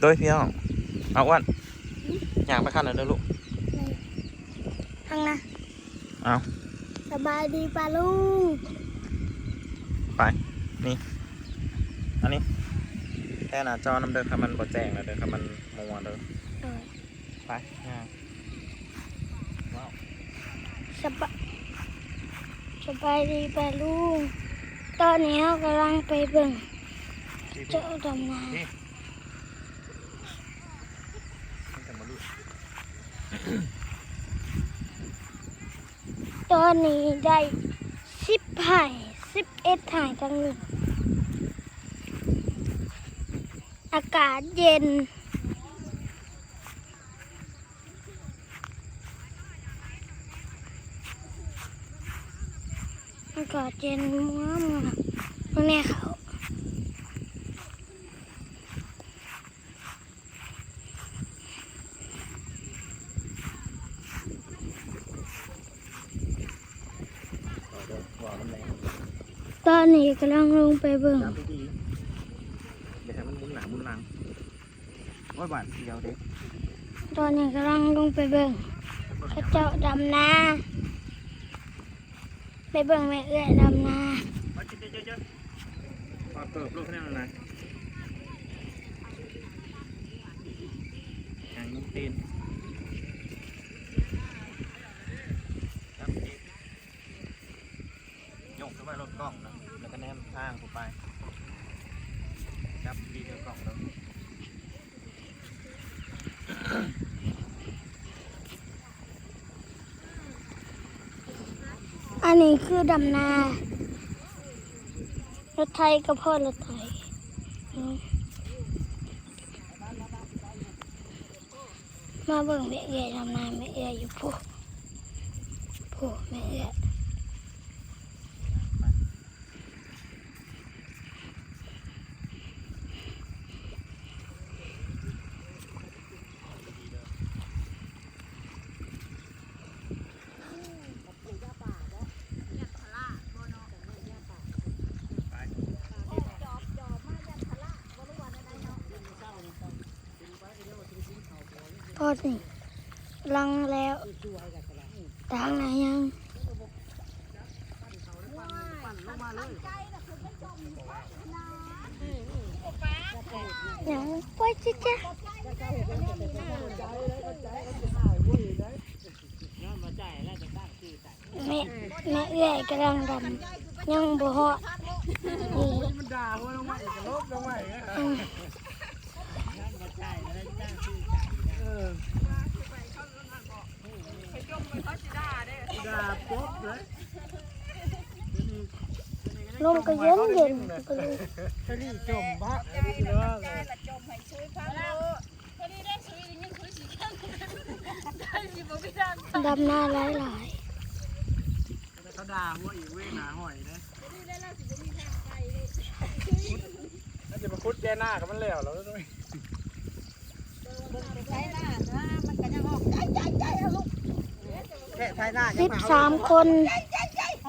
โดยพี่น้องเอาอ้วันอยากไปขั้นหน่อยเด้อลูกทางนะเอาสบายดีป่ะลุงไปนี่อันนี้แค่หน้าจอนำเดินคำมันบ่แจ้งแล้วเดินคำมันมัวเด้อเออไปอ่าว้าวสบายสบายดีป่ะลุงตอนนี้เรากำลังไปเบิ่งพี่เจ้าดำนา พี่มันจะมาลูก ตอนนี้ได้สิบไห่สิบเอ็ดไห่ทั้งหนึ่งอากาศเย็น อากาศเย็นมากมากตรงนี้เขาเด้อว่ามันแรง ตอ นนี้กำลังลงไปเบิ่งน้ำดีๆอย่าให้มันหมุนหนาหมุนหลังโอ้ยบาดเดียวเด็กตอนนี้กำลังลงไปเบิ่งเข้าเจ้าดำนาไปเบิ่งแม่เอื้อยดำนามากินเยอะๆพอเกิบลูกแค่นั้นนะอย่างนุ่มตีนน้ำดียกขึ้นไปรถกล้องนะแล้วก็แนมทางกูไปจับดีเดียวกล้องแล้ว อั นี้คือดำนารถไทยกับพ่อรถไทยมาเบิ่งแม่เอื้อยดำนาแม่เอื้อยอยู่ผู้ผู้แม่เอื้อย พอนี่ลังแล้วทางไหนยังยังไปจิจ้ะแม่แม่เอื้อยกำลังดำยังบ่ฮอดนี่ มันด่าหัวลงมาอีกลบลงมาอีกอืมเออด่าปุ๊บเลยลมก็เย็นเย็นก็เลยแค่นี้จมพระเรื่องเลยดำหน้าหลายหลายเขาด่าหัวอีกเว้ยหนาหอยนะน่าจะมาคุดแกหน้ากับมันแล้วแล้ว ต้องสิบสามคน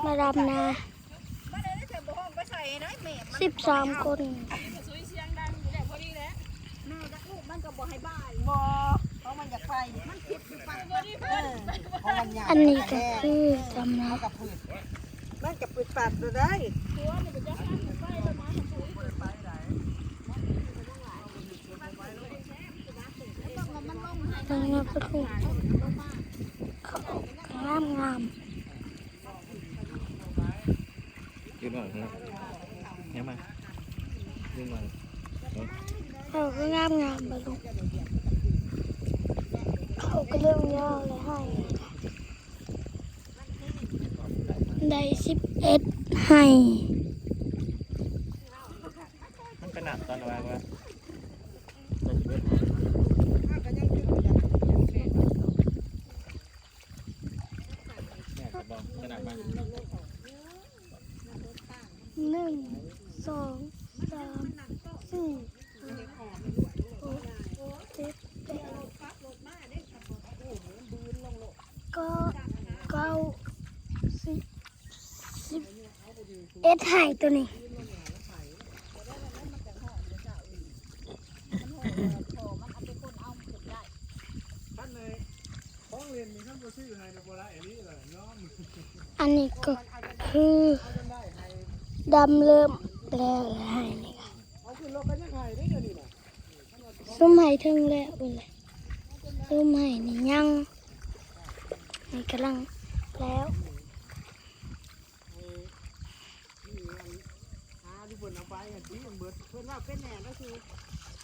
มาดำนาสิบสามคนอันนี้ก็คือดำนามันจะปิดปากตัวได้ ดำนาประตูเขางามงามยืนหน่อยนะเนี่ยมายืนหน่อยเขาก็งามงามไปลูกเขาก็เรื่องย่อเลยให้ได้สิบเอ็ดให้ ก็เก้าสิบสิเอ็ดไห่ตัวนี้อันนี้ก็คือดำเริ่มแล้วหานี่ค่ะซุ้มหายทึ่งแล้วเลยซุ้มหายนี่ยัง นี่กำลังแล้วหาที่เพิ่นเอาไปอันที่มันเบิดเพิ่นว่าเป็นแน่ก็คือ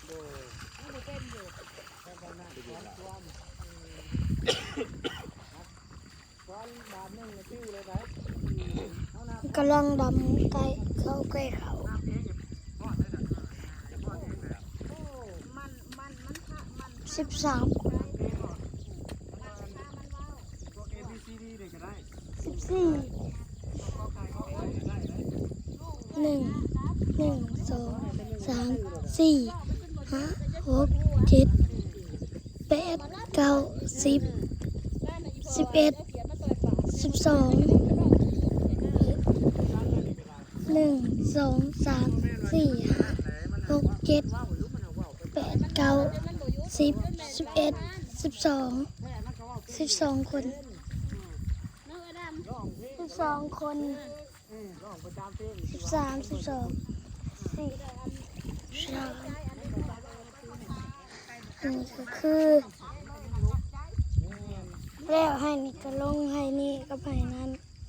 โดมันบ่เป็นอยู่แต่ก็น่าดีละความความบาทนึงชื่อเลยนะเอาน้ำกำลังดำใกล้เข้าใกล้เขาสิบสาม ตัว A B C D เลยก็ได้ สี่หนึ่งหนึ่งสองสามสี่ห้าหกเจ็ดแปดเก้าสิบสิบเอ็ดสิบสองหนึ่งสองสามสี่ห้าหกเจ็ดแปดเก้าสิบสิบเอ็ดสิบสองสิบสองคน สิบสองคนสิบสามสิบสองสี่สามอันนี้ก็คือแล้วให้นี่ก็ลงให้นี่ก็ให้นั้นอั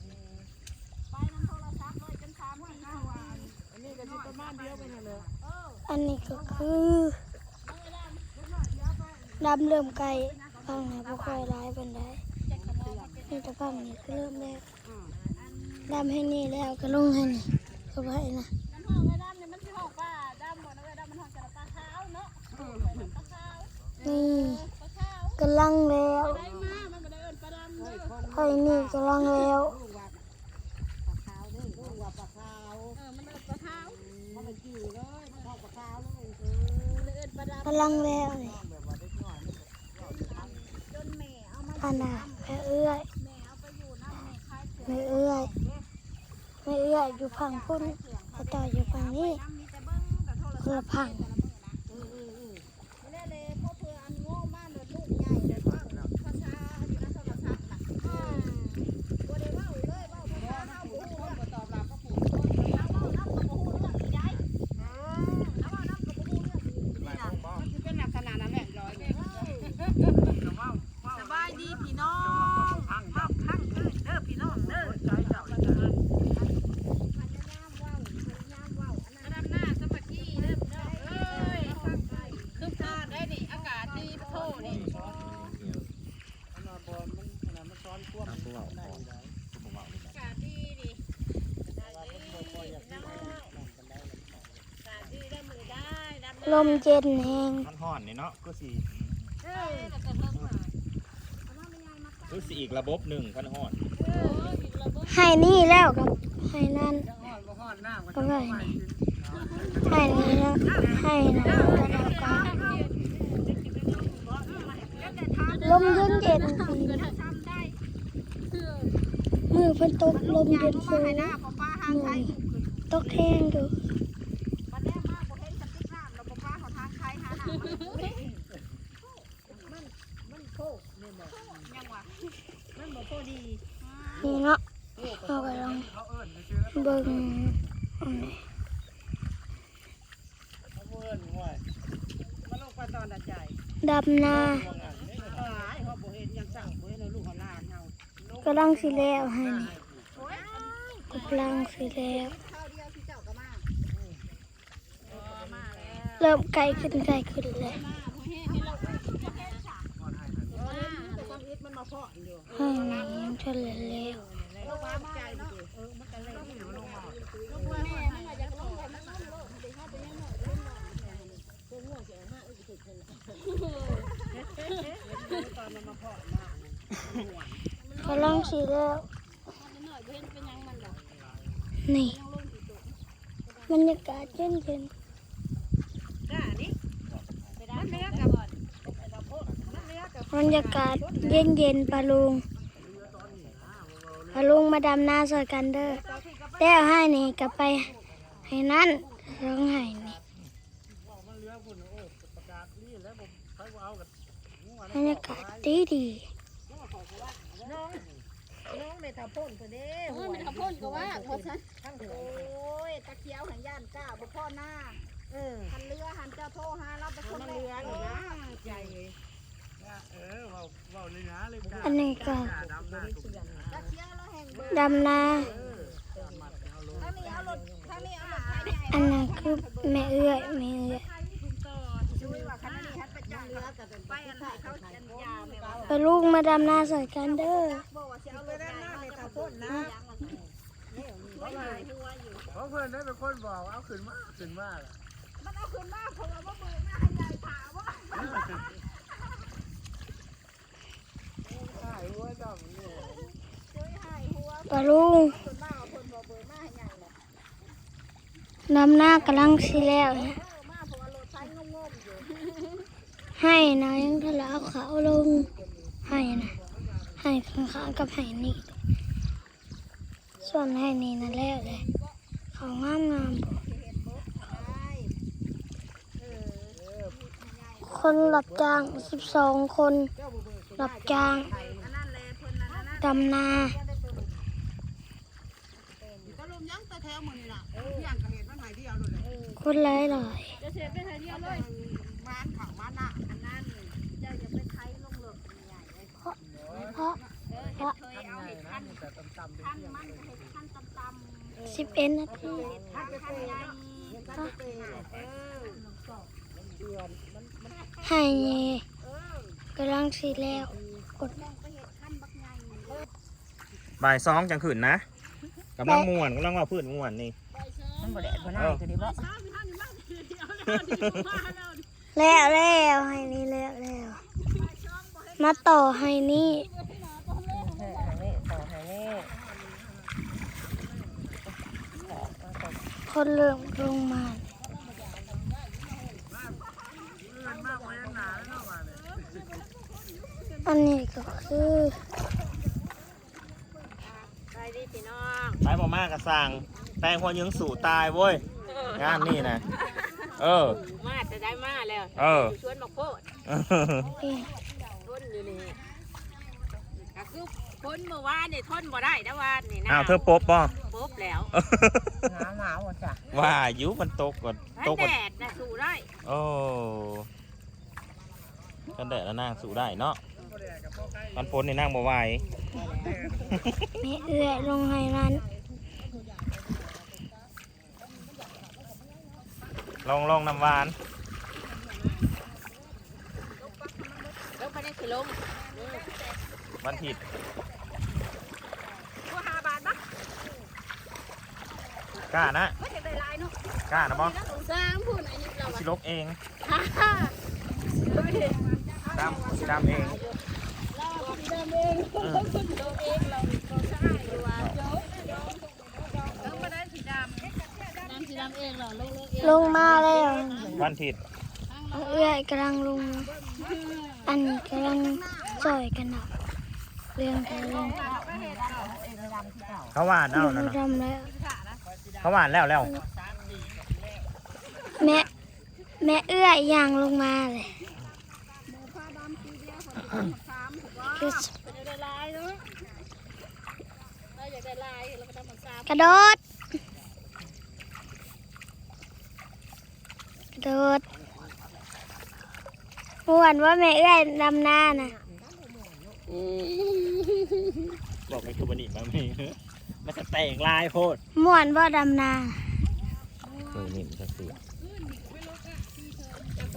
นนี้ก็สิประมาณเดียวไปนั่นอันนี้ก็คือดำเริ่มไกลฟังนะพวกคอยร้ายบันได นี่จะฟังนี่ก็เริ่มแล้วดำให้นี่แล้วก็ลงให้นี่ก็ไปนะนี่กำลังแล้วให้นี่กำลังแล้วกว่าปลาขาวเด้อลูกว่าปลาขาวเออมันเป็นปลาขาวมันเป็นจิ้วเลยมันเข้วเลยเออกำลังแล้วนี่แบบว่าเด็กน้อยมันอันน่ะแม่เอื้อย ไม่เอื้อยไม่เอื้อยอยู่ฝั่งพุ่นพระเจ้าอยู่ฝั่งนี้คนละฝั่ง เป็นลักษณะนั้นแหละร้อยเด้สบายดีพี่น้องพังพังพังเด้อพี่น้องเด้อใจเจ้าเด้อ อันนั้นบอลมันอันนั้นมันซ้อนควบ ทำผู้เบาพอผู้เบานี่ ลมเย็นแหงมันห่อนนี่เนาะก็สีก็สีอีกระบบหนึ่งคันห่อนให้นี่แล้วกับให้นั่นห้อนก็ห้อนน้ำก็ให้นี่ให้นี่แล้วให้นะแล้วก็ลมเย็นเย็นปีมือเพิ่นตกลมเย็นสูงมือตกแห้งดูนี่เนาะเรากำลัง เขาเอิ้นชื่อแล้ว เบิ่งอันนี้ เขาเอิ้นห่วย มาลงไปตอนดัดใจ ดำนา เออไอ้เขาบ่เห็นยังสั่งบ่เห็น เอากเอาหลานเฮากำลังสิแล้วให้นี่กำลังสิแล้วเริ่มไกลขึ้นไกลขึ้นแล้วแต่ความอิดมันมาเพาะอยู่ให้นี่ยังทะเลแล้ว ลูกว่ามันใจมันเออมันก็เลยลงมา กำลังสิแล้วนี่บรรยากาศเย็นเย็นก้านี่มันเนื้อกับบมันเนื้อกับบรรยากาศเย็นเย็นปลาลุงปลาลุงมาดำนาสอยกันเด้อแล้วให้นี่กลับไปให้นั่นร้องไห้นี่ มันเรือฝุ่นโอ้ประกาศนี่แล้วผมใครว่าเอากั บบรรยากาศดีดีขน้องน้องไม่ทำพ่นตัวเด้เออมันทำพ่นก็ว่าเพราะฉันทั้งโโอ้ยตะเคียวหันย่านก้าบ่พ่อหน้าเออหันเรือหันเจ้าโทรหาเราไปคนมันแรเรือนี่นะกใจเออเว้าเว้าเลยนะเลยกาอันนี้ก็กาดำหน้าตุ่มตะเคียวเราแห่งเบิดดำนาทางนี้เอารถทางนี้เอารถไถใหญ่อันนั้นคือแม่เอื้อยแม่เอื้อย ช่วยว่าคันนี้ฮัด ไปจ้างเรือกับไปอันไหนเขาจันยาไม่ว่าไปลูกมาดำนาใส่กันเด้อบอกว่าสิเอารถใหญ่เราจะมาพ่นนะช่วยหายหัวอยู่เพราะเพื่อนได้เป็นคนบอกว่าเอาขึ้นมาขึ้นมาล่ะมันเอาขึ้นมาเพราะว่าบ่เบิ่งหน้าให้ยายถามว่าใช่หัวจอมนี่ช่วยหายหัวไปลูกขึ้นมาเอาคนบ่เบิ่งหน้าให้ยายเลยดำนากำลังสิแล้วเนี่ย เออมาเพราะว่ารถไถงงๆอยู่ ให้นะยังทะเลเอาเขาลงให้นะให้ข้างๆกับให้นี่ ส่วนให้นี่นั่นแล้วเลยเขางามงามคนรับจ้างสิบสองคนรับจ้างดำนาก็ลมยังแต่แถวมื้อนี่ล่ะอย่างกระเห็นมันหายคนหลายหลาย เออเฮ็ดเคยเอาเห็ดขั้นแต่ต่ำๆขั้นมันเห็ดขั้นตำสิบเอ็ดนาทีๆขั้นขั้นใหญ่เออให้นี่กำลังสิแล้วกดมองไปเห็ดขั้นบักใหญ่บ่ายสองจังขืนนะกำลังม่วนกำลังว่าพืชม่วนนี่มันบ่แดดบ่น่าจะดีบ่แล้วแล้วให้นี่แล้วแล้วมาต่อให้นี่นี่ต่อให้นี่ คนเริ่มลงมาเงินมากไว้หนาแล้วเนาะมาเลยอันนี้ก็คือไปดิพี่น้องไปบ่มากกระสั่งแปลงหัวยิงสู่ตายเว้ยงานนี่นะเออ มาจะได้มาแล้วเออชวนมาโคตรนี่ทนอยู่นี่ก็คือคนเมื่อวานนี่ทนบ่ได้นะวานนี่นะอ้าวเธอปบป่ะปุ๊บแล้วหนาวหนาวจ้ะว่าอายุมันตกก่อนตกแดก่อนดนะสู้ได้โอ้กันแดดแล้วนางสู่ได้เนาะมันฝนในนางบ่ไหวแม่เอื้อยลงให้นั้นลองลองน้ำหวานแล้วไปได้สิลงวันผิด พวกหาบาทนะ กล้านะไม่ได้หลายเนาะกล้านะบ่สร้างพูดอันนี้เราสิลบเองฮ่าฮ่าดำสิดำเองเดิมเองเราเองเราเราใช่อยู่ว่าเจ้าเราไม่ได้สีดำดำสีดำเองเหรอลงเองลงมาแล้ววันผิดแม่เอื้อยกำลังลงมาอันนี้กำลังจ่อยกันนะเรื่องทะเลเขาหวานเอานั่นดูน่ะดำแล้ว เขาหวานแล้วแล้วแม่ แม่เอื้อยย่างลงมาเลยคือจะได้ลายเนาะเราอยากได้ลายเราก็ทำเหมือนซ้กระโดด กระโดดม่วนว่าแม่เอื้อยดำหน้าน่ะ บอกไม่คือบันนี่มาไม่ มันจะแต่งลายโพดม่วนว่าดำนาเออนี่มันจะเสือ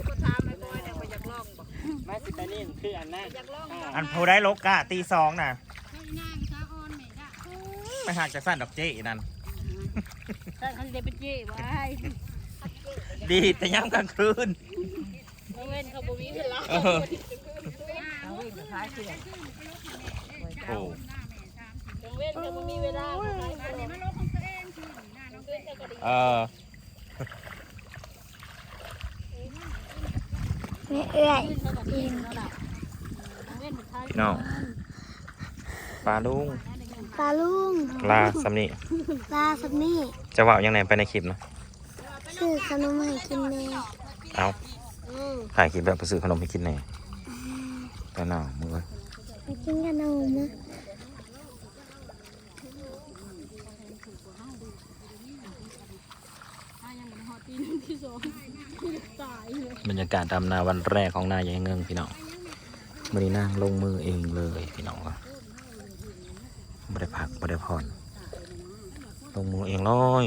ก็ถามไม่บ่อยเนี่ยไปอยากลองบ่มาสิไปนี่คืออันนั้นอยากลองอันผู้ได้ลกกะตีสองน่ะำนั่งช้าออนไหนจ้ะไม่หักจะสั้นดอกเจ๊นั่นแต่คันเดเป็นเจ้ไว้ดีแต่ย้ำกลางคืนเราเว้นเขาบ่มีเวลาเออเอา วิ่งกับท้ายเสียงโอ้เราเว้นเขาบ่มีเวลาอันนี้มันลดของตัวเองคือหน้าน้องเว้นแต่ก็ดีเออแม่เอื้อยเขาก็ดีแล้วล่ะน้องเว้นมันท้ายพี่น้องปลาลุงปลาลุงลาสำนีปลาสับนี่จะว่ายังไงไปในคลิปนะซื้อขนมให้กินแม่เอาถ่ายคลิปแบบไปซื้อขนมให้กินแน่แต่หนาวมือแกินขนมนะ ถ้ายังมันฮอตตีหนึง ที่สองตายเลยบรรยากาศดำนาวันแรกของนายายเงิงพี่น้องมื่อนี้นั่งลงมือเองเลยพี่น้องก็บ่ได้พักบ่ได้ผ่อนลงมือเองเลย